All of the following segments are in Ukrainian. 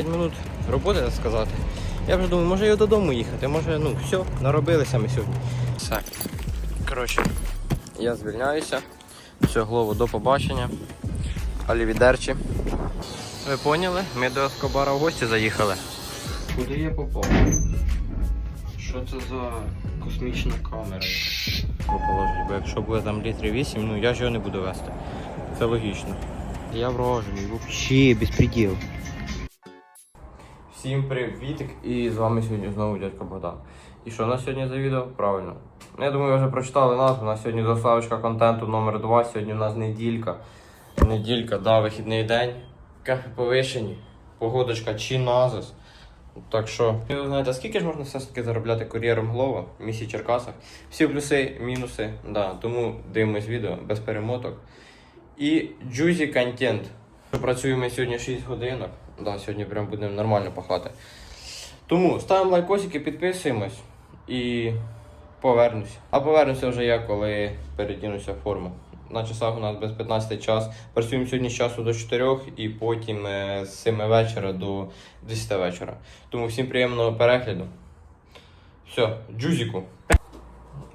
5 минут роботи, так сказати. Я вже думаю, може і додому їхати, може, ну, все, наробилися ми сьогодні. Все. Коротше, я звільняюся. Все, голову, до побачення. Алівідерчі. Ви поняли? Ми до Ескобара в гості заїхали. Куди я попав? Що це за космічна камера? Положить, бо якщо буде там літрів 8, ну я ж його не буду вести. Це логічно. Я вражений, взагалі безпреділ. Всім привітик і з вами сьогодні знову дядько Богдан. І що у нас сьогодні за відео? Правильно. Ну, Я думаю, ви вже прочитали назву. У нас сьогодні доставочка контенту номер 2 Сьогодні у нас неділька. Неділька, да, вихідний день. Кафе повишені, погодочка чи назис. Так що, ви знаєте, скільки ж можна все ж таки заробляти кур'єром Глова в місті Черкасах? Всі плюси, мінуси, да. Тому дивимось відео без перемоток. І джузі контент. Працюємо сьогодні 6 годинок. Да, сьогодні прям будемо нормально пахати. Тому ставимо лайкосики, підписуємось і повернуся. А повернуся вже я, коли передінуся в форму. На часах у нас без 15 час. Працюємо сьогодні з часу до 4 і потім е, з 7 вечора до 10 вечора. Тому всім приємного перегляду. Все, джузіку.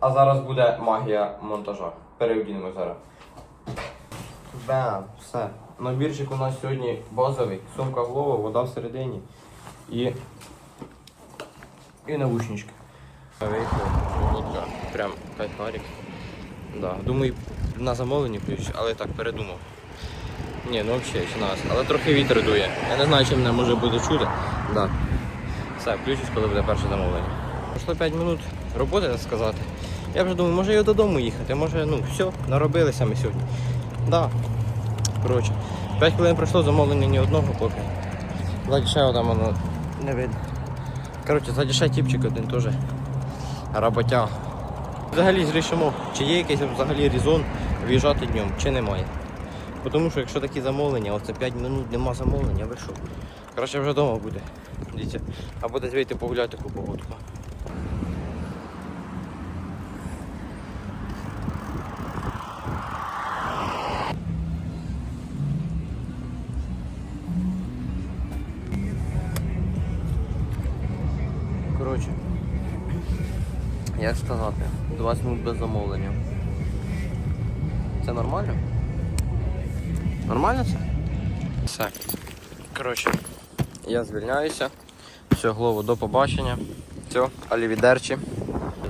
А зараз буде магія монтажа. Переодінемо зараз. Бам, все. Набірчик у нас сьогодні базовий. Сумка голова, вода всередині і. І навушнички. Погодка. Прям кайфарик. Да. Думаю, на замовленні включу, але так передумав. Ні, ну взагалі нас. Але трохи вітер дує. Я не знаю, чи мене може буде чути. Да. Все, включусь, коли буде перше замовлення. Пройшло 5 минут роботи, так сказати. Я вже думаю, може і додому їхати, може, ну, все, наробилися ми сьогодні. Да. Коротше, 5 хвилин пройшло замовлення ні одного поки. Ззаді ще там воно не видно. Коротше, ззаді ще тіпчик один теж. Роботяг. Взагалі зрішимо, чи є якийсь взагалі резон виїжджати днем, чи немає. Тому що якщо такі замовлення, оце 5 минут нема замовлення, ви що? Коротше вже вдома буде. Дивіться. Або десь вийти погуляти таку погодку. Як сказати, 20 минут без замовлення. Це нормально? Нормально це? Все. Коротше, я звільняюся. Все, голову, до побачення. Все, алівідерчі.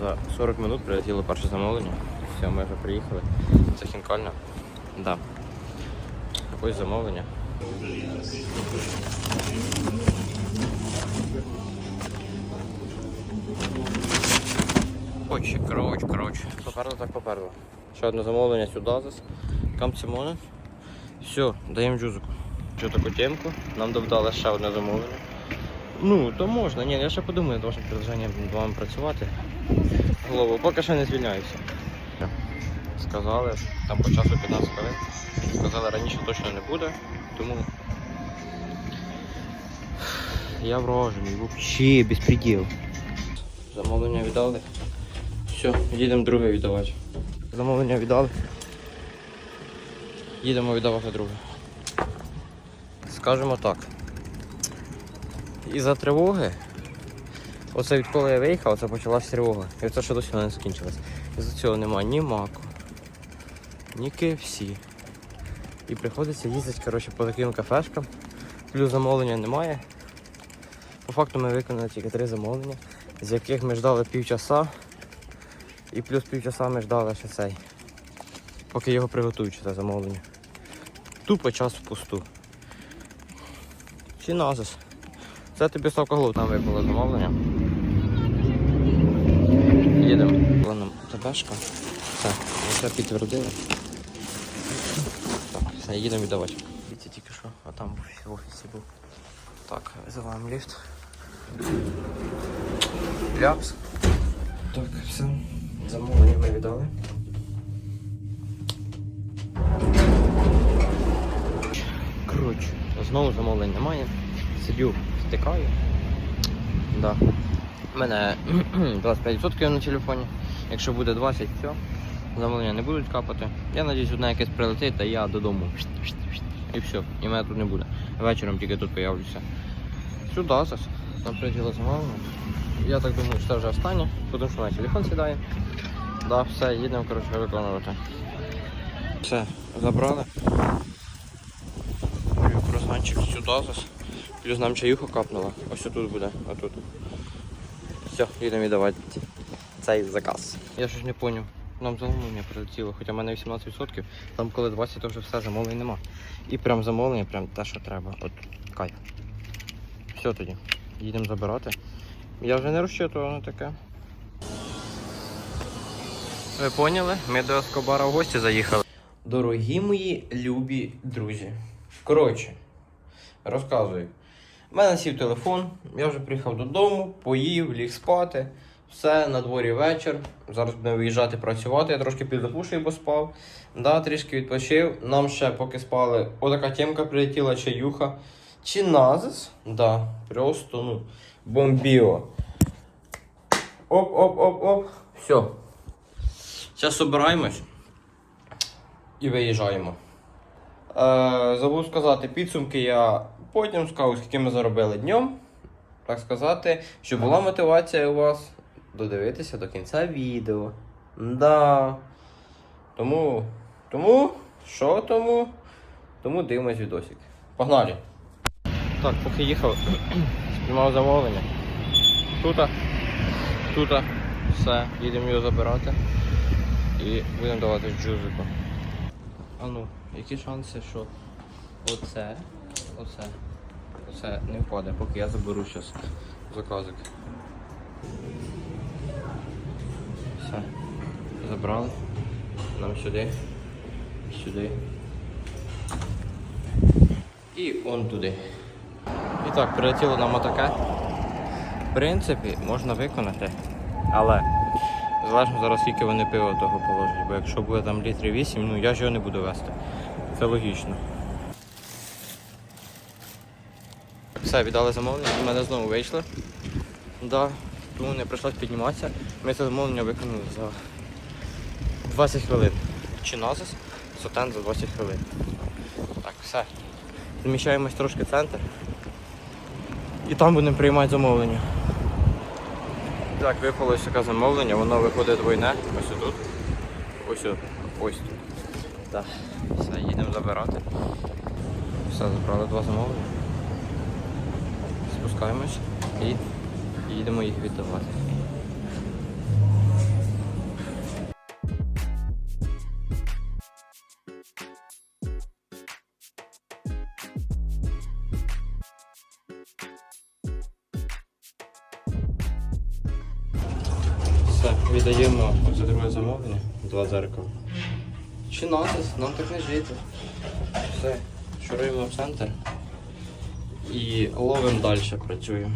За 40 минут прилетіло перше замовлення. Все, ми вже приїхали. Це хінкальна. Да. Ось замовлення. Ой, коротше, коротше. Поперло так поперло. Ще одне замовлення сюди зас. Камцемони. Все, даємо джузику. Що таку темку? Нам додали ще одне замовлення. Ну, то можна. Ні, я ще подумаю вашим предложенням з вами працювати. Голову, поки що не звільняюся. Сказали, там по часу 15 хвилин. Сказали, раніше точно не буде, тому я вражений, взагалі безпреділ. Замовлення віддали. Все, їдемо друге віддавати. Замовлення віддали. Їдемо віддавати друге. Скажемо так. І за тривоги. Оце відколи я виїхав, це почалась тривога. І це ще досі вона не скінчилась. І за цього немає ні маку, ні KFC. І приходиться їздити коротше, по таким кафешкам. Плюс замовлення немає. По факту ми виконали тільки три замовлення, з яких ми ждали півчаса. І плюс півчаса ми ждали ще цей. Поки його приготують це замовлення. Тупо час впусту. Чи назис. Це тобі Славка Голуб нам випало замовлення. Їдемо. Планом ТБшка. Все, все підтвердили. Так, все, їдемо віддавати. Дивіться тільки що, а там в офісі був. Так, визиваємо ліфт. Ляпс. Так, все. Замовлення ми віддали. Коротше, знову замовлень немає. Сидю, втикаю. Да. У мене 25% на телефоні. Якщо буде 20, все. Замовлення не будуть капати. Я надіюсь, одне якесь прилетить, та я додому. І все, і мене тут не буде. Вечором тільки тут появлюся. Сюди зараз. Нам прилетіло замовлення. Я так думаю, що це вже останнє, тому що на телефон сідає. Да, все, їдемо коротше, виконувати. Все, забрали. Круасанчик сюди зараз. Плюс нам чаюху капнула. Ось тут буде, отут. Все, їдемо віддавати цей заказ. Я щось не зрозумів. Нам замовлення прилетіло, хоча в мене 18%, там коли 20, то вже все, замовлень нема. І прям замовлення, прям те, що треба. От кайф. Все тоді. Їдемо забирати. Я вже не розчитував на таке. Ви поняли? Ми до Ескобара в гості заїхали. Дорогі мої любі друзі. Коротше, розказую. У мене сів телефон, я вже приїхав додому, поїв, ліг спати. Все, на дворі вечір. Зараз будемо виїжджати працювати. Я трошки підзапушив, бо спав. Да, трішки відпочив. Нам ще поки спали. Отака тємка прилетіла, чаюха. Чи назис? Да, просто ну, бомбіло. Оп-оп-оп-оп. Все. Зараз собираємось і виїжджаємо. Е, забув сказати, підсумки я потім скажу, скільки ми заробили днем. Так сказати, щоб була мотивація у вас додивитися до кінця відео. Да. Тому. Тому. Що тому? Тому дивимось відосик. Погнали! Так, поки їхав, знімав замовлення. Тута, тута, все, їдемо його забирати і будемо давати джузику. А ну, які шанси, що оце, оце, оце не впаде, поки я заберу зараз заказик. Все, забрали. Нам сюди, сюди. І он туди. І так, прилетіло нам отаке. В принципі, можна виконати, але залежно зараз скільки вони пива того положать, бо якщо буде там літрів 8, ну я ж його не буду вести. Це логічно. Все, віддали замовлення, і мене знову вийшли. Да, тому не прийшлось підніматися. Ми це замовлення виконали за 20 хвилин. Чи назис, сотен за 20 хвилин. Так, все. Зміщаємось трошки в центр. І там будемо приймати замовлення. Так, випалося таке замовлення, воно виходить двойне. Ось тут. Ось тут. Ось тут. Так. Все, їдемо забирати. Все, забрали два замовлення. Спускаємось і їдемо їх віддавати. Віддаємо за друге замовлення, два зеркала. Чи насис, нам так не жити. Все, шуруємо в центр і ловимо далі, працюємо.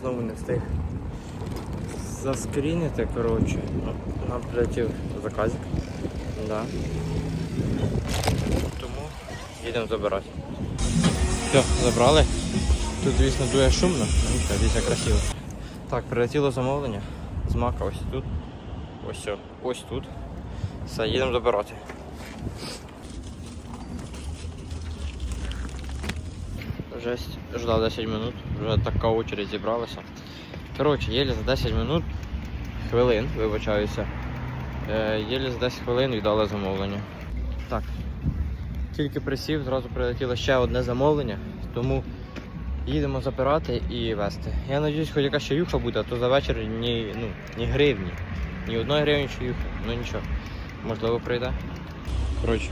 Знову не встиг заскрінити, коротше. Нам прилетів заказик. Да. Тому їдемо забирати. Все, забрали. Тут, звісно, дуже шумно, ну нічого, дивіться красиво. Так, прилетіло замовлення. З мака ось тут. Ось ось тут. Все, їдемо забирати. Жесть, ждав 10 минут, вже така очередь зібралася. Коротше, єлі за 10 минут, хвилин, вибачаюся. Єлі за 10 хвилин віддали замовлення. Так. Тільки присів, зразу прилетіло ще одне замовлення, тому їдемо забирати і вести. Я сподіваюся, хоч якась чаюха буде, а то за вечір ні, ну, ні гривні. Ні одної гривні чаюхи, ну нічого. Можливо прийде. Коротше,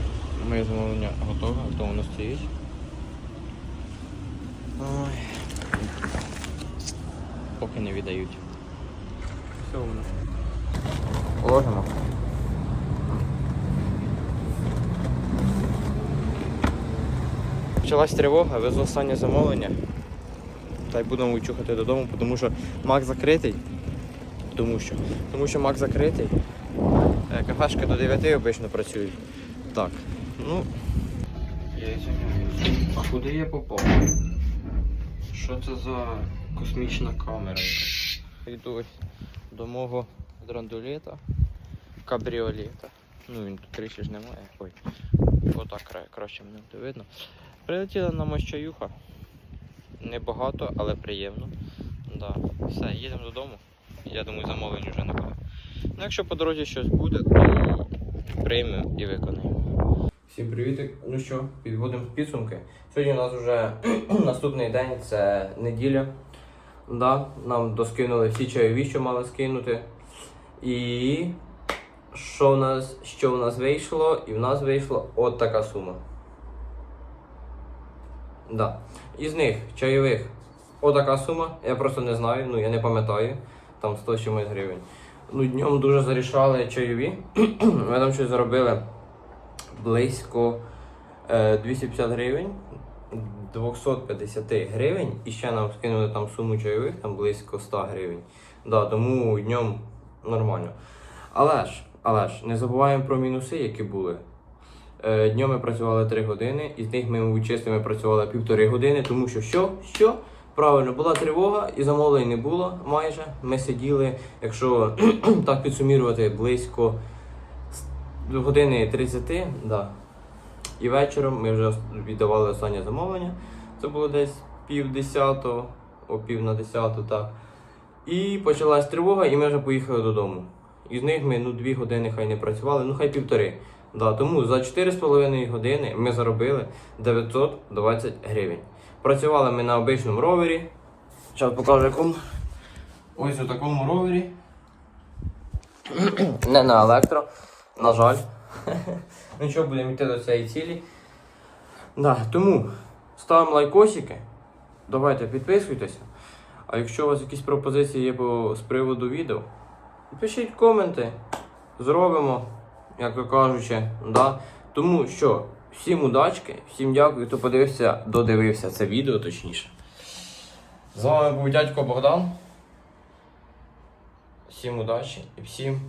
моє замовлення готове, то воно стоїть. Ой. Поки не віддають. Все воно. Положимо. Почалась тривога, везу останнє замовлення. Та й будемо чухати додому, тому що мак закритий. Тому що Тому що мак закритий. Е, Кафешки до 9 обично працюють. Так. Ну. Я извиняюсь. А куди я попав? Що це за космічна камера? Йду ось до мого драндулета, кабріолета. Ну він тут криші ж немає. Ой. Отак краще мене буде видно. Прилетіла нам ось чаюха. Небагато, але приємно. Да. Все, їдемо додому. Я думаю, замовлень вже не буде. Ну, якщо по дорозі щось буде, то приймемо і виконаємо. Всім привіт. Ну що, підводимо підсумки. Сьогодні у нас вже наступний день, це неділя. Да, нам доскинули всі чайові, що мали скинути. І що в нас, що в нас вийшло? І в нас вийшла от така сума. Да. Із них чайових отака сума. Я просто не знаю, ну я не пам'ятаю. Там 100 чимось гривень. Ну, днем дуже зарішали чайові. Ми там щось заробили близько е, 250 гривень. 250 гривень і ще нам скинули там суму чайових, там близько 100 гривень. Да, тому днем нормально. Але ж, але ж, не забуваємо про мінуси, які були. Е, Днем ми працювали 3 години, із них ми, чистими працювали півтори години, тому що що? Що? Правильно, була тривога і замовлень не було майже. Ми сиділи, якщо так підсумірувати, близько години 30, да. І вечором ми вже віддавали останнє замовлення. Це було десь пів десятого, о пів на десяту, так. І почалась тривога, і ми вже поїхали додому. Із них ми ну, дві години хай не працювали, ну хай півтори. Да, тому за 4,5 години ми заробили 920 гривень. Працювали ми на обичному ровері. Зараз покажу якому. Ось у такому ровері. Не на електро, на жаль. ну що, будемо йти до цієї цілі. Да, тому ставимо лайкосики. Давайте підписуйтеся. А якщо у вас якісь пропозиції є з приводу відео, пишіть коменти. Зробимо, як то кажучи. Да? Тому що всім удачки, всім дякую, хто подивився, додивився це відео точніше. З вами був дядько Богдан. Всім удачі і всім